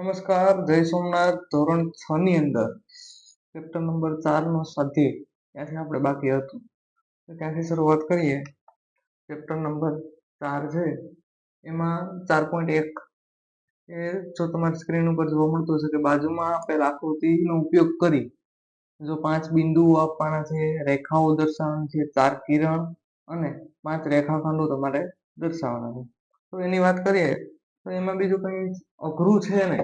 નમસ્કાર, જય સોમનાથ, ધોરણ છ ની અંદર. ચેપ્ટર નંબર ચાર નો સ્વાધ્યાય. ત્યાંથી આપણે બાકી હતું. ત્યાંથી શરૂઆત કરીએ. ચેપ્ટર નંબર ચાર છે. એમાં ચાર પોઈન્ટ એક. એ જો તમારી સ્ક્રીન ઉપર જોવા મળતું હશે કે બાજુમાં આપેલ આકૃતિનો ઉપયોગ કરી જો પાંચ બિંદુઓ આપવાના છે, રેખાઓ દર્શાવવાની છે, ચાર કિરણ અને પાંચ રેખાખંડો તમારે દર્શાવવાના છે. તો એની વાત કરીએ. તો એમાં બીજું કંઈ અઘરું છે ને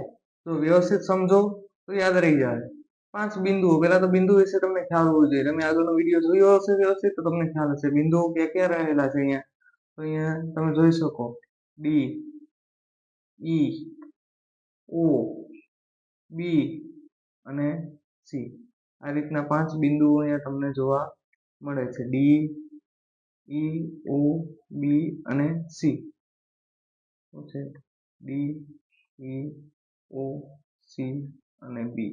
તો વ્યવસ્થિત સમજો, તો યાદ રહી જાય. પાંચ બિંદુઓ, પહેલાં તો બિંદુ વિશે તમને ખ્યાલ હોવો જોઈએ. તમે આગળનો વીડિયો જોયો હશે વ્યવસ્થિત, તો તમને ખ્યાલ હશે. બિંદુઓ ક્યાં ક્યાં રહેલા છે અહીંયા? તો અહીંયા તમે જોઈ શકો. ડી ઈ ઓ બી અને સી આ રીતના પાંચ બિંદુઓ અહીંયા તમને જોવા મળે છે. ડી ઈ ઓ બી અને સી છે ડી ઈ ઓ, સી અને બી.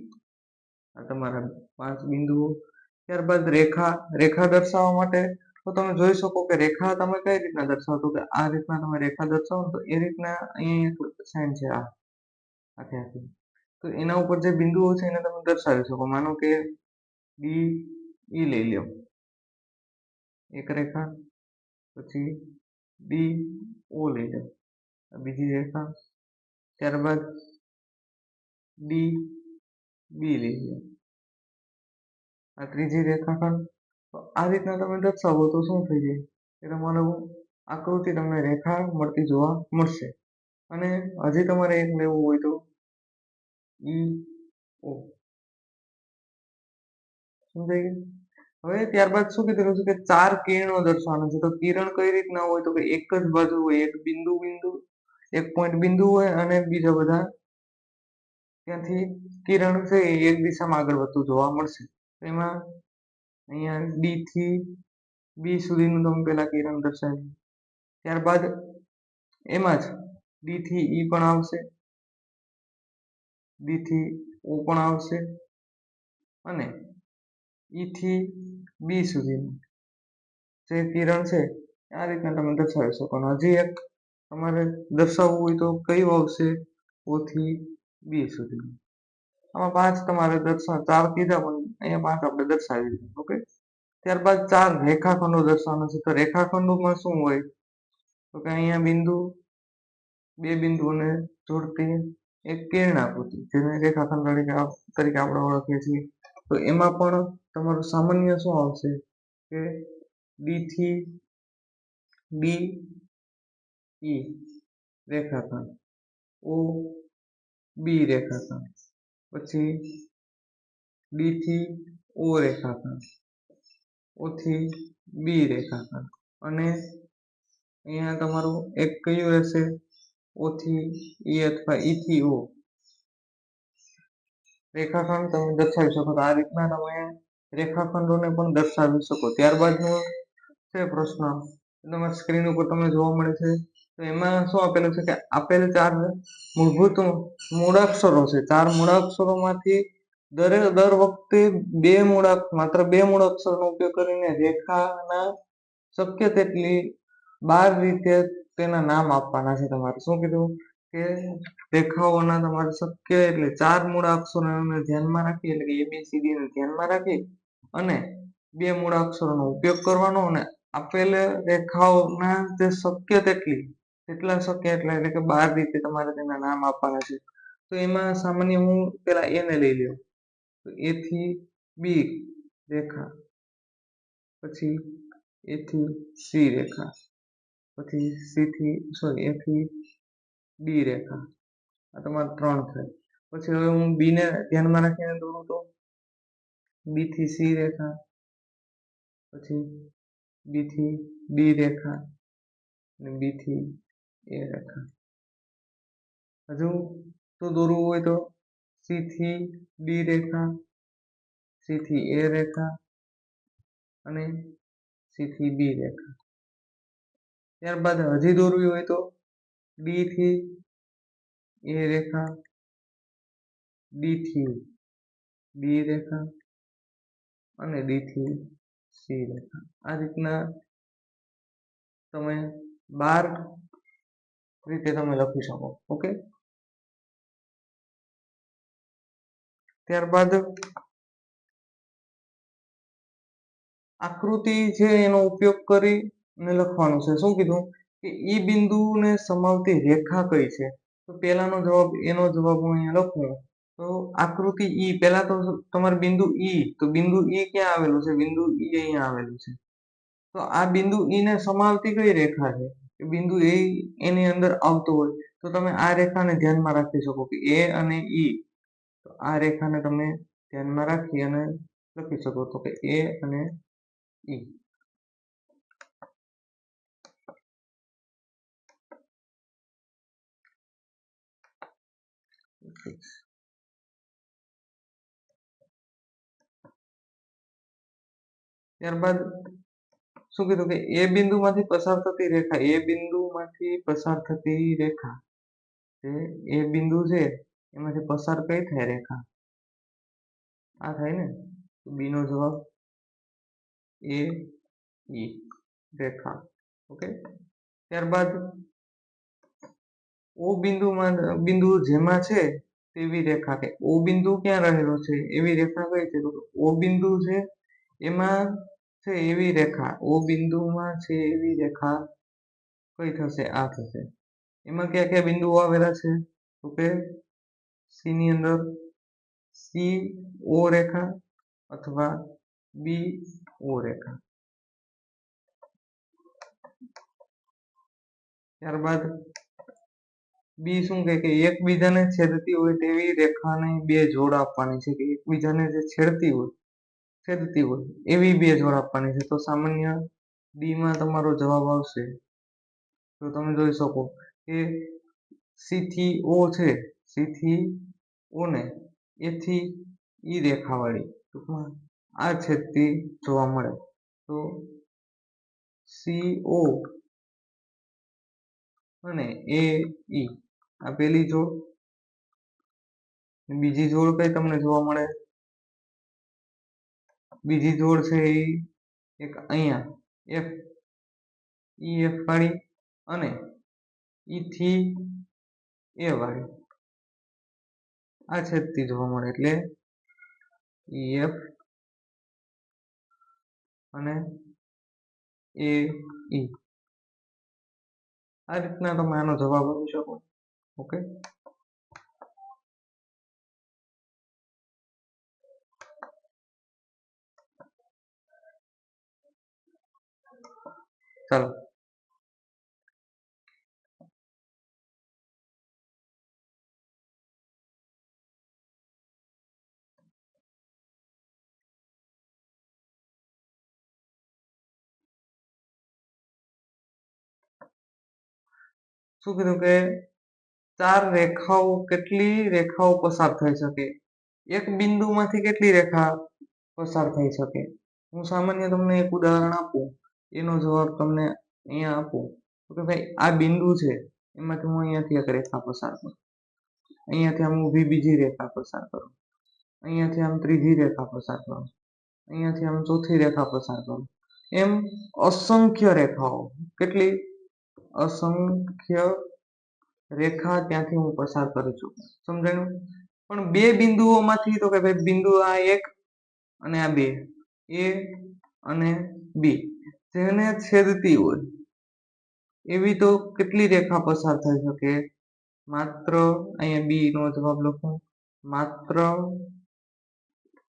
આ તમારા પાંચ બિંદુઓ. ત્યારબાદ રેખા રેખા દર્શાવવા માટે તો તમે જોઈ શકો કે રેખા તમે કઈ રીતના દર્શાવતો કે આ રીતના તમે રેખા દર્શાવો તો એ રીતના અહીંયા સાઇન છે આ. આખે આખી તો એના ઉપર જે બિંદુઓ છે એને તમે દર્શાવી શકો. માનો કે ડી ઈ લઈ લો એક રેખા, પછી ડી, ઓ લઈ લો બીજી રેખા. ત્યારબાદ ડી બી લઈ આ ત્રીજી રેખાખંડ તો આ રીતના તમે દર્શાવો તો શું થઈ જાય? કે તમારું આકૃતિ તમને રેખા મળતી જોવા મળશે. અને હજી તમારે એક લેવું હોય તો ઈ ઓ શું થઈ ગયું? હવે ત્યારબાદ શું કીધેલું છે કે ચાર કિરણો દર્શાવવાનું છે. તો કિરણ કઈ રીતના હોય? તો કે એક જ બાજુ હોય, એક બિંદુ બિંદુ. એક પોઈન્ટ બિંદુ હોય અને બીજા બધા ત્યાંથી કિરણ છે એ એક દિશામાં આગળ વધતું જોવા મળશે. એમાં અહીંયા ડી થી બી સુધીનું તમે પેલા કિરણ દર્શાવી ત્યારબાદ એમાં જ ડી થી ઈ પણ આવશે. ડી થી ઓ પણ આવશે. અને ઈ થી બી સુધીનું જે કિરણ છે, આ રીતના તમે દર્શાવી શકો. હજી એક તમારે દર્શાવવું હોય તો કયું આવશે? ઓ થી બી સુધી. આમાં પાંચ તમારે દર્શાવ ચાર કીધા પણ અહીંયા પાંચ આપણે દર્શાવી દીધું, ઓકે? ત્યારબાદ ચાર રેખાખંડો દર્શાવવાનો છે, તો રેખાખંડોમાં શું હોય? તો કે અહીંયા બિંદુ, બે બિંદુઓને જોડતી એક કિરણાકૃતિ જેને રેખાખંડ તરીકે તરીકે આપણે ઓળખીએ છીએ. તો એમાં પણ તમારું સામાન્ય શું આવશે? કે ડી થી બી ઈ રેખાખંડ. ઓ બી રેખાખંડ. પછી ડી થી ઓ રેખાખંડ. ઓથી બી રેખાખંડ. અને અહીંયા તમારું એક કયું રહેશે? ઓથી ઈ અથવા ઈથી ઓ. રેખાખંડ તમે દર્શાવી શકો આ રીતના તમે રેખાખંડોને પણ દર્શાવી શકો. ત્યારબાદનો છે પ્રશ્ન. તમારા સ્ક્રીન ઉપર તમને જોવા મળે છે. તો એમાં શું આપેલું છે કે આપેલ ચાર મૂળભૂત મૂળાક્ષરો છે. ચાર મૂળાક્ષરોમાંથી દરેક દર વખતે બે મૂળાક્ષ માત્ર બે મૂળાક્ષરનો ઉપયોગ કરીને રેખાના શક્ય તેટલી બાર રીતે તેના નામ આપવાના છે તમારે. શું કીધું? કે રેખાઓના તમારે શક્ય એટલે ચાર મૂળાક્ષરોને ધ્યાનમાં રાખી, એટલે કે એબીસીડી ને ધ્યાનમાં રાખી અને બે મૂળાક્ષરોનો ઉપયોગ કરવાનો અને આપેલ રેખાઓના જે શક્ય તેટલી જેટલા શક્ય એટલા એટલે કે બાર રીતે તમારે તેના નામ આપવાના છે. તો એમાં સામાન્ય હું પેલા એને લઈ લઉં. તો એ થી બી રેખા, પછી એ થી સી રેખા, પછી સી થી સોરી એ થી ડી રેખા. આ તમારે ત્રણ થાય. પછી હવે હું બી ને ધ્યાનમાં રાખીને દોરું તો બી થી સી રેખા, પછી બી થી ડી રેખા, અને બી થી એ રેખા હજુ તો દોરવું હોય તો સી થી ડી રેખા સી થી એ રેખા અને સી થી બી રેખા. ત્યારબાદ હજી દોરવી હોય તો ડી થી એ રેખા ડી થી બી રેખા અને ડી થી સી રેખા. આ રીતના તમે બાર રીતે તમે લખી શકો, ઓકે? ત્યારબાદ આકૃતિ છે એનો ઉપયોગ કરીને લખવાનું છે. શું કીધું? કે ઈ બિંદુને સમાવતી રેખા કઈ છે? તો પહેલાનો જવાબ, એનો જવાબ હું અહીંયા લખું. તો આકૃતિ ઈ, પહેલા તો તમારે બિંદુ ઈ, તો બિંદુ ઈ ક્યાં આવેલું છે? બિંદુ ઈ અહીંયા આવેલું છે. તો આ બિંદુ ઈ ને સમાવતી કઈ રેખા છે? બિંદુ એ એની અંદર આવતું હોય, તો તમે આ રેખાને ધ્યાનમાં રાખી શકો કે એ અને ઈ તો આ રેખાને તમે ધ્યાનમાં રાખી અને લખી શકો તો કે એ અને ઈ ત્યારબાદ શું કીધું કે એ બિંદુમાંથી પસાર થતી રેખા, એ બિંદુમાંથી પસાર થતી રેખા એ બિંદુ છે એમાંથી પસાર કઈ થાય રેખા? આ થાય ને? બી નો જવાબ એ ઈ રેખા, ઓકે? ત્યારબાદ ઓ બિંદુમાં, બિંદુ જેમાં છે તેવી રેખા, કે ઓ બિંદુ ક્યાં રહેલો છે? એવી રેખા કઈ છે? તો ઓ બિંદુ છે એમાં છે એવી રેખા, ઓ બિંદુમાં છે એવી રેખા કઈ થશે? આ થશે. એમાં કયા કયા બિંદુઓ આવેલા છે? તો કે સી ની અંદર સી, ઓ રેખા અથવા બી, ઓ રેખા. ત્યારબાદ બી શું કહે કે એકબીજાને છેદતી હોય તેવી રેખાને બે જોડ આપવાની છે કે એકબીજાને જે છેડતી હોય છેદતી હોય. એવી બે જોડ આપવાની છે. તો સામાન્ય ડીમાં તમારો જવાબ આવશે. તો તમે જોઈ શકો કે સીથી ઓ છે. સીથી ઓને એથી ઈ રેખાવાળી ટૂંકમાં આ છેદતી જોવા મળે. તો સી ઓ અને એ ઈ આ પેલી જોડ બીજી જોડ કઈ તમને જોવા મળે? બીજી જોડ છે એ એક અહીંયા એફ ઈ એફ વાળી અને ઈ થી એ વાળી. આ છેદતી જોવા મળે એટલે ઈ એફ અને એ ઈ આ રીતના તમે આનો જવાબ આપી શકો ઓકે ચાલો શું કીધું કે ચાર રેખાઓ, કેટલી રેખાઓ પસાર થઈ શકે? એક બિંદુમાંથી કેટલી રેખા પસાર થઈ શકે? હું સામાન્ય તમને એક ઉદાહરણ આપું. એનો જવાબ તમને અહીંયા આપું. તો કે ભાઈ, આ બિંદુ છે, એમાંથી હું અહીંયાથી એક રેખા પસાર કરું. અહીંયાથી આમ ઊભી બીજી રેખા પસાર કરું. અહીંયાથી આમ ત્રીજી રેખા પસાર કરું. અહીંયાથી આમ ચોથી રેખા પસાર કરું. એમ અસંખ્ય રેખાઓ. કેટલી? અસંખ્ય રેખા ત્યાંથી હું પસાર કરું છું. સમજાયું પણ બે બિંદુઓમાંથી તો કે ભાઈ, બિંદુ આ એક અને આ બે. એ અને બી. જેને છેદતી હોય. એવી તો કેટલી રેખા પસાર થઈ શકે? માત્ર, અહીંયા બી નો જવાબ લખું. માત્ર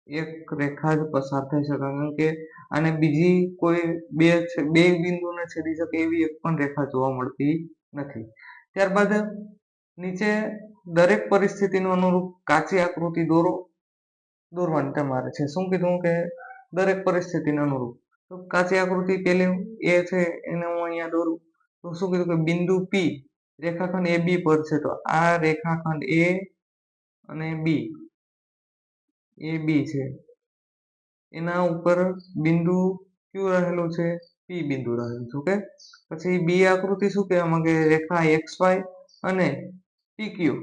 એક રેખા જ પસાર થઈ શકે કારણ કે અને બીજી કોઈ બે બે બિંદુને છેદી શકે એવી એક પણ રેખા જોવા મળતી નથી. ત્યારબાદ નીચે દરેક પરિસ્થિતિનું અનુરૂપ કાચી આકૃતિ દોરો, દોરવાની તમારે છે. શું કીધું કે દરેક પરિસ્થિતિને અનુરૂપ? તો કાચી આકૃતિ પેલી એ છે એને હું અહીંયા દોરું. તો શું કીધું કે બિંદુ પી રેખાખંડ એ બી પર છે. તો આ રેખાખંડ એ અને બી એ બી છે. એના ઉપર બિંદુ ક્યુ રહેલું છે પી બિંદુ રહેલું છે. ઓકે? પછી બી આકૃતિ શું કહેવા માંગે રેખા એક્સ વાય અને પી ક્યુ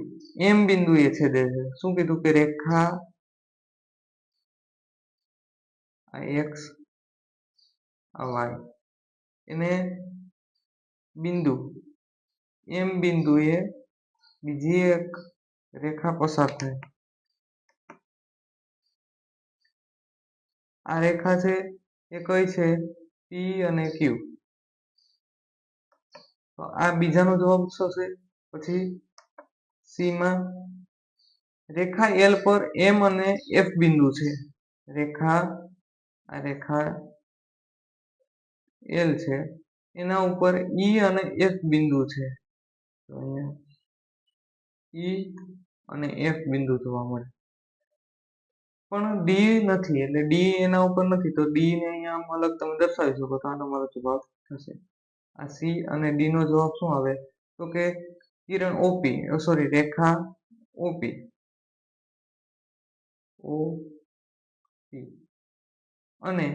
એમ બિંદુ એ છેદે છે. શું કીધું કે રેખા એક્સ આ વાય એને બિંદુ. એમ બિંદુએ બીજી એક રેખા પસાર થાય. આ રેખા છે એ કઈ છે? પી અને ક્યુ તો આ બીજાનો જવાબ થશે પછી સીમાં રેખા એલ પર એમ અને એફ બિંદુ છે. રેખા, આ રેખા એલ છે. એના ઉપર ઈ અને એફ બિંદુ છે. તો અહીંયા ઈ અને એફ બિંદુ જોવા મળે. પણ ડી નથી, એટલે ડી એના ઉપર નથી. તો ડી ને અહીંયા આમ અલગ તમે દર્શાવી શકો, તો આનો મારો જવાબ થશે. આ સી અને ડી નો જવાબ શું આવે? તો કે Kiran OP sorry Rekha OP ઓ અને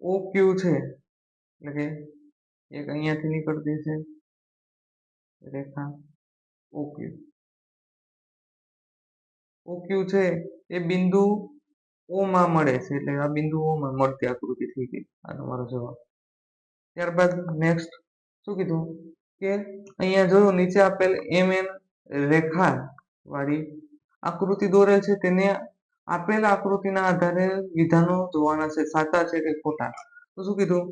ઓ ક્યુ છે. એટલે કે એક અહીંયાથી નીકળતી છે રેખા ઓક્યુ ઓક્યુ છે એ બિંદુ ઓમાં મળે છે એટલે આ બિંદુ ઓમાં મળતી આકૃતિ થઈ ગઈ. આ તમારો જવાબ. ત્યારબાદ નેક્સ્ટ શું કીધું? કે અહીંયા જોયો નીચે આપેલ એમ એન રેખા વાળી આકૃતિ દોરેલ છે તેને આપેલ આકૃતિના આધારે વિધાનો જોવાના છે. સાચા છે કે ખોટા? તો શું કીધું?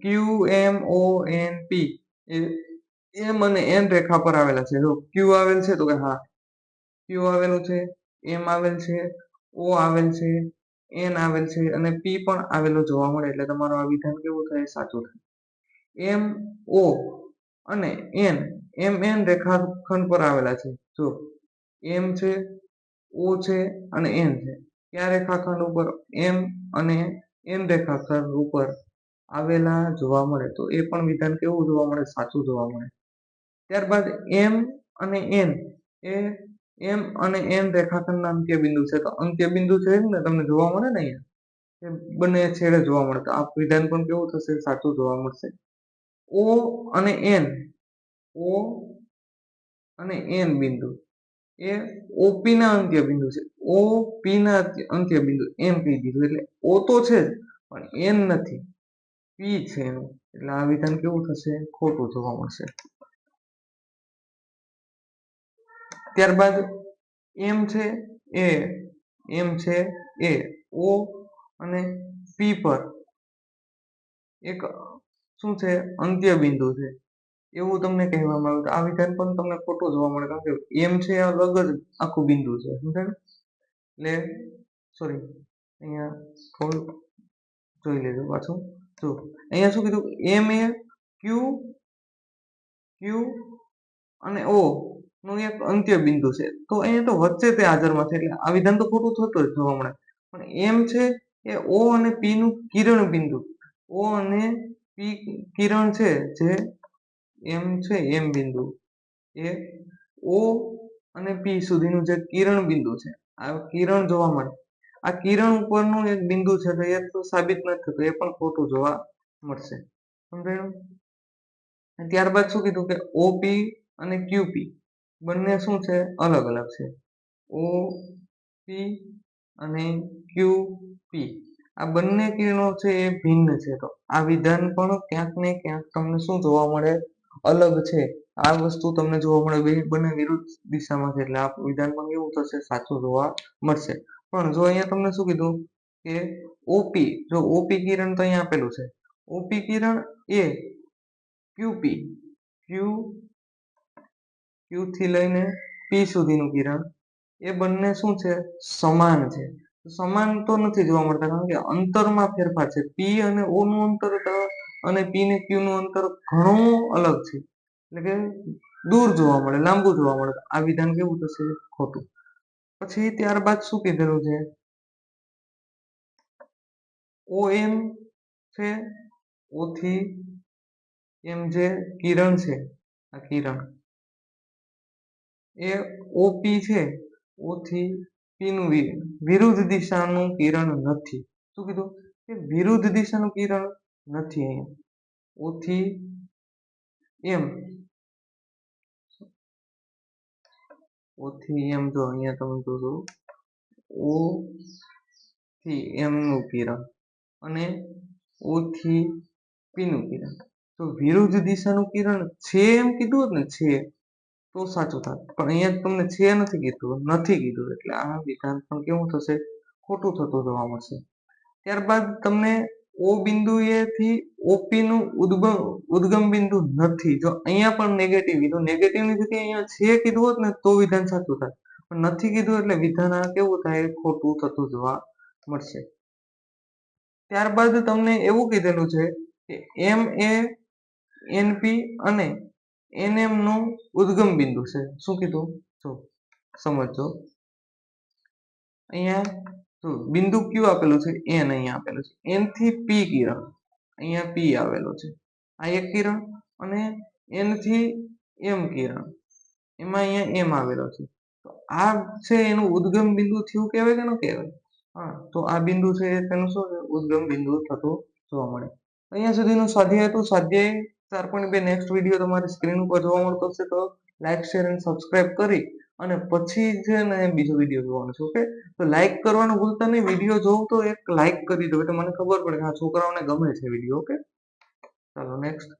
ક્યુ એમ ઓ એન પી એમ અને એન રેખા પર આવેલા છે. જો ક્યુ આવેલ છે તો કે હા. ક્યુ આવેલું છે એમ આવેલ છે ઓ આવેલ છે એન આવેલ છે અને પી પણ આવેલો જોવા મળે એટલે તમારો આ વિધાન કેવું થાય? સાચું થાય. એમ ઓ અને એન એમ એન રેખાખંડ પર આવેલા છે. જો એમ છે ઓ છે અને એન છે. કયા રેખાખંડ ઉપર? એમ અને એન રેખાખંડ ઉપર. આવેલા જોવા મળે તો એ પણ વિધાન કેવું જોવા મળે? સાચું જોવા મળે. ત્યારબાદ એમ અને એન. એ એમ અને એન રેખાખંડના અંત્ય બિંદુ છે. તો અંત્ય બિંદુ છે ને તમને જોવા મળે ને અહીંયા? બંને છેડે જોવા મળે. તો આ વિધાન પણ કેવું થશે? સાચું જોવા મળશે. ઓ અને એન. ઓ અને એન બિંદુ. એ ઓપી ના અંત્ય બિંદુ છે. ઓ પી ના અંત્ય બિંદુ એમ કહી દીધું. એટલે ઓ તો છે પણ એન નથી. પી છે એટલે આ વિધાન કેવું થશે? ખોટું જોવા મળશે. ત્યારબાદ એમ છે એ, એમ છે એ, ઓ અને પી પર એક શું છે? અંત્ય બિંદુ છે. એવું તમને કહેવામાં આવ્યું આ વિધાન પણ તમને ખોટું જોવા મળે. કારણ કે એમ છે અલગ જ આખું બિંદુ છે. સમજાય? એટલે સોરી અહીંયા થોડું જોઈ લેજો પાછું. જો અહીંયા શું કીધું? એમ એ ક્યુ ક્યુ અને ઓ નું એક અંત્ય બિંદુ છે. તો અહીંયા તો વચ્ચે તે હાજરમાં છે એટલે આ વિધાન તો ખોટું થતું જ જોવા મળે. પણ એમ છે એ ઓ અને પી નું કિરણ બિંદુ ઓ અને પી કિરણ છે જે એમ છે એમ બિંદુ. એ ઓ અને પી સુધીનું જે કિરણ બિંદુ છે. આ કિરણ જોવા મળે. આ કિરણ ઉપરનું એક બિંદુ છે તો એ તો સાબિત નથી થતું, એ પણ ખોટું જોવા મળશે. ત્યારબાદ શું કીધું કે ઓપી અને ક્યુપી બંને શું છે? અલગ અલગ છે. ઓ પી અને ક્યુ પી આ બંને કિરણો છે એ ભિન્ન છે તો આ વિધાન પણ ક્યાંક ને ક્યાંક તમને શું જોવા મળે? અલગ છે. આ વસ્તુ તમને જોવા મળે બંને વિરુદ્ધ દિશામાં છે એટલે આ વિધાન પણ કેવું થશે? સાચું જોવા મળશે. પણ જો અહીંયા તમને શું કીધું કે ઓપી જો ઓપી કિરણ તો અહીંયા આપેલું છે. ઓપી કિરણ એ ક્યુપી ક્યુ ક્યુ થી લઈને પી સુધીનું કિરણ. એ બંને શું છે? સમાન છે. સમાન તો નથી જોવા મળતા, કારણ કે અંતરમાં ફેરફાર છે. પી અને ઓ નું અંતર અને પી ને ક્યુ નું અંતર ઘણું અલગ છે. એટલે કે દૂર જોવા મળે, લાંબુ જોવા મળે. આ વિધાન કેવું થશે? ખોટું. પછી ત્યારબાદ શું કીધેલું છે? ઓ એમ છે ઓ થી એમ જે કિરણ છે, આ કિરણ. એ ઓપી છે ઓ થી પી નું વિરુદ્ધ દિશાનું કિરણ નથી. શું કીધું? કે વિરુદ્ધ દિશાનું કિરણ નથી અહીંયા. ઓ થી એમ ઓ થી એમ જો અહીંયા તમે જોશો ઓ થી એમ નું કિરણ અને ઓ થી પી નું કિરણ. તો વિરુદ્ધ દિશાનું કિરણ છે એમ કીધું હોત ને, છે, તો સાચું થાત. પણ અહીંયા તમને છે નથી કીધું નથી કીધું. એટલે આ વિધાન પણ કેવું થશે? ખોટું થતું જોવા મળશે. ત્યારબાદ તમને ઓ બિંદુ એ થી ઓપી નું ઉદ્ગમ ઉદ્ગમ બિંદુ નથી. જો અહીંયા પણ નેગેટિવ કીધું નેગેટિવની જગ્યાએ અહીંયા છે કીધું હોત ને, તો વિધાન સાચું થાય. પણ નથી કીધું એટલે વિધાન આ કેવું થાય? ખોટું થતું જોવા મળશે. ત્યારબાદ તમને એવું કીધેલું છે કે એમ એ એનપી અને એનએમનું ઉદ્ગમ બિંદુ છે. શું કીધું? જો સમજો અહીંયા બિંદુ કયું આપેલું છે એન અહીંયા આપેલું છે. એનથી પી કિરણ. અહીંયા પી આવેલો છે. આ એક કિરણ અને એનથી એમ કિરણ. એમાં અહીંયા એમ આવેલો છે. તો આ છે એનું ઉદ્ગમ બિંદુ થયું કહેવાય કે ન કહેવાય? હા, તો આ બિંદુ છે તેનું શું છે? ઉદ્ગમ બિંદુ થતું જોવા મળે. અહીંયા સુધીનું સ્વાધ્યાય હતું. સ્વાધ્યાય ચાર પોઈન્ટ બે. નેક્સ્ટ વીડિયો તમારી સ્ક્રીન ઉપર જોવા મળતો હશે તો લાઈક શેર અને સબસ્ક્રાઇબ કરી અને પછી છે ને બીજો વીડિયો જોવાનો છે ઓકે તો લાઈક કરવાનું ભૂલતા નહીં વીડિયો જોઉં તો એક લાઈક કરી દો એટલે મને ખબર પડે કે આ છોકરાઓને ગમે છે વીડિયો ઓકે ચાલો નેક્સ્ટ